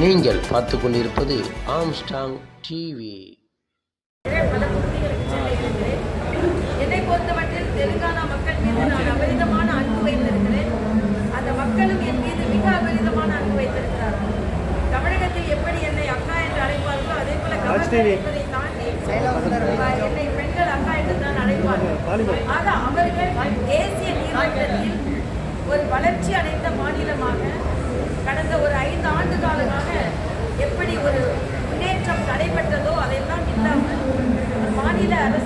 நீங்கள் பார்த்து கொண்டிருப்பது ஆம்ஸ்டாங் டிவி என்னை பொறுத்தமட்டில் தெலுங்கானா மக்கள் மீது நான் அபரிதமான அன்பு வைத்திருக்கிறேன். அந்த மக்களும் என் மீது மிக அபரிதமான அன்பு வைத்திருக்கிறார்கள். தமிழகத்தில் எப்படி என்னை அக்கா என்று அழைப்பார்களோ அதே போல என்பதை தாண்டி என்னை பெண்கள் அக்கா என்று தான் அழைப்பார்கள். ஆக அவர்கள் தேசிய நீர்மட்டத்தில் ஒரு வளர்ச்சி அடைந்த மாநிலமாக கடந்த ஒரு ஐந்து ஆண்டு காலமாக எப்படி ஒரு முன்னேற்றம் நடைபெற்றதோ அதையெல்லாம் இல்லாமல் மாநில அரசு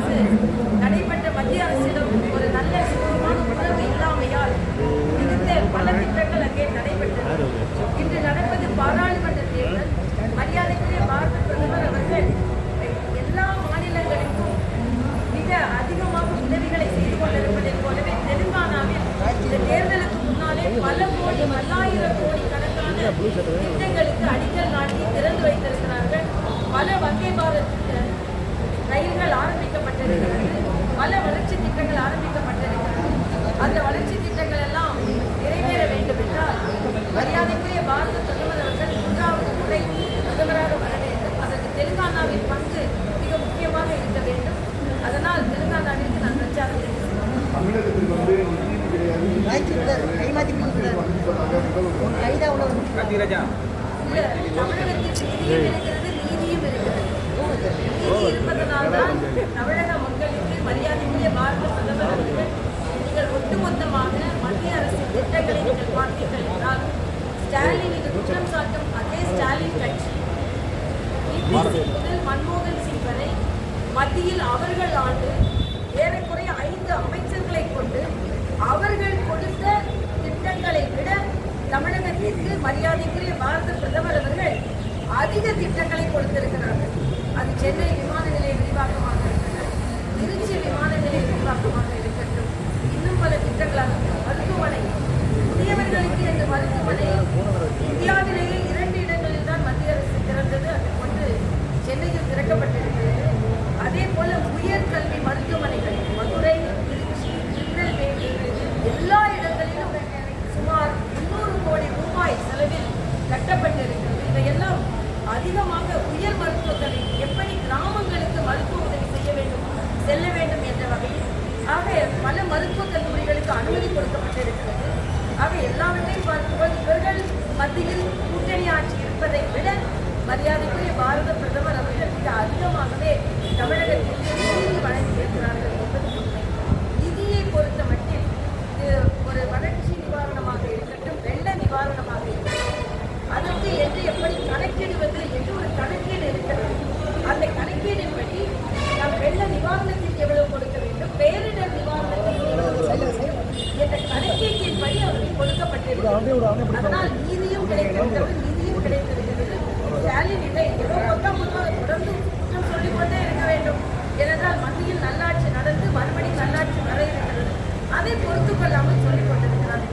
திட்டங்களுக்கு அடிக்கல் நாட்டி திறந்து வைத்திருக்கிறார்கள். பல பாரத் திட்ட- ரயில்கள் ஆரம்பிக்கப்பட்டிருக்கிறது. பல வளர்ச்சி திட்டங்கள் ஆரம்பிக்கப்பட்டிருக்கிறது. அந்த வளர்ச்சி திட்டங்கள் எல்லாம் நிறைவேற வேண்டும் என்றால் மரியாதைக்குரிய பாரத பிரதமர் அவர்கள் மூன்றாவது முறை பிரதமராக வர வேண்டும். அதற்கு தெலுங்கானாவின் பங்கு மிக முக்கியமாக இருக்க வேண்டும். அதனால் தெலுங்கானாவிற்கு நான் பிரச்சாரம் செய்கிறேன். தமிழக மக்களுக்கு மரியாதைக்குரிய பாரத பிரதமர் அவர்கள் நீங்கள் ஒட்டுமொத்தமாக மத்திய அரசின் திட்டங்களை நீங்கள் பார்த்தீர்கள் என்றால் ஸ்டாலின் இது குற்றம் சாட்டும் அதே ஸ்டாலின் கட்சி முதல் மன்மோகன் சிங் வரை மத்தியில் அவர்கள் ஆண்டு ஏறக்குறைய ஐந்து அமைச்சர்களை கொண்டு அவர்கள் கொடுத்த திட்டங்களை விட தமிழகத்திற்கு மரியாதைக்குரிய பாரத பிரதமர் அவர்கள் அதிக திட்டங்களை கொடுத்திருக்கிறார்கள். அது சென்னை மருத்துவக் கல்லூரிகளுக்கு அனுமதி கொடுக்கப்பட்டிருக்கிறது. ஆக எல்லாவற்றையும் பார்க்கும்போது இவர்கள் மத்தியில் கூட்டணி ஆட்சி இருப்பதை விட மரியாதைக்குரிய பாரத பிரதமர் அவர்கள் மிக அதிகமாகவே அதனால் நீதியும் கிடைத்திருக்கிறது நிதியும் கிடைத்திருக்கிறது. ஸ்டாலின் இதை ஏதோ மொத்தம் தொடர்ந்து குற்றம் சொல்லிக் கொண்டே இருக்க வேண்டும். ஏனென்றால் மத்தியில் நல்லாட்சி நடந்து மறுபடியும் நல்லாட்சி வர இருக்கிறது அதை கொள்ளாமல் சொல்லிக் கொண்டிருக்கிறார்.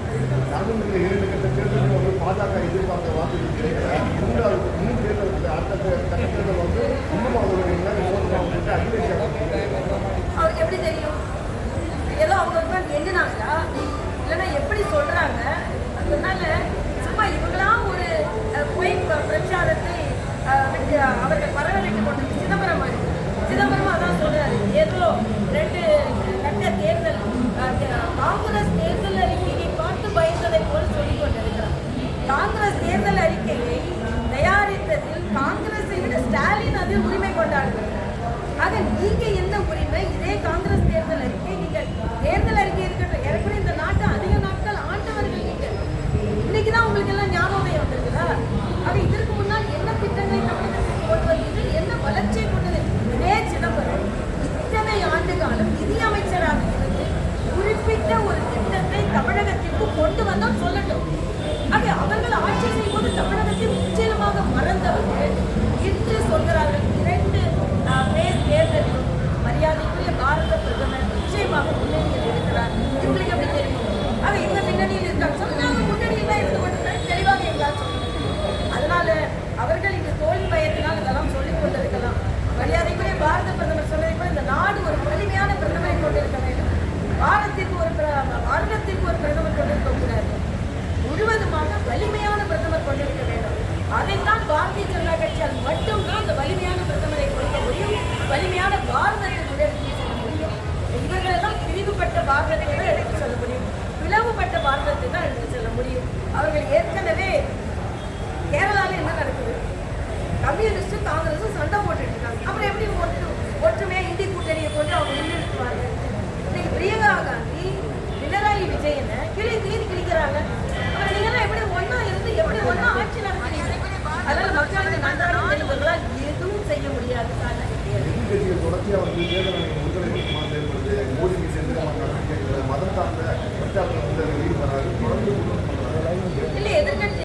பாஜக எதிர்பார்த்த அதுக்கு இன்னும் தேர்தலுக்கு அடுத்த அவர்கள் பரவலிட்டு கொண்டு சிதம்பரம் சிதம்பரம் அதான் சொல்றாரு ஏதோ ரெண்டு கட்ட தேர்தல் காங்கிரஸ் தேர்தல் அறிக்கையை பார்த்து பயந்ததை போல் சொல்லிக் கொண்டிருக்கிறார். காங்கிரஸ் தேர்தல் அறிக்கையை தயாரித்ததில் காங்கிரஸை விட ஸ்டாலின் அதில் உரிமை கொண்டாடுகிறார். ஆக நீங்க பாரத பிரதமர் சொன்னதை போல இந்த நாடு ஒரு வலிமையான பிரதமரை கொண்டிருக்க வேண்டும். வாரத்திற்கு ஒரு வருடத்திற்கு ஒரு பிரதமர் கொண்டிருக்க கூடாது. முழுவதுமாக வலிமையான பிரதமர் கொண்டிருக்க வேண்டும். அதைத்தான் பாரதிய ஜனதா கட்சியால் மட்டும்தான் அந்த வலிமையான பிரதமரை கொடுக்க முடியும். வலிமையான பாரதத்தை உயர்த்தி செல்ல முடியும். இவர்களெல்லாம் பிரிவுபட்ட பாரதத்தை எடுத்து சொல்ல முடியும். பிளவுபட்ட பாரதத்தை எதிர்கட்சிகள் தொடர்ச்சியாக வந்து தேர்தலை ஒன்றிணைப்புமா செயல்படுது மோடிக்கு சேர்ந்து மதம் தாழ்ந்த பிரச்சாரத்தில் வந்து ஈடுபடுறாரு தொடர்ந்து இல்லை எதிர்கட்சி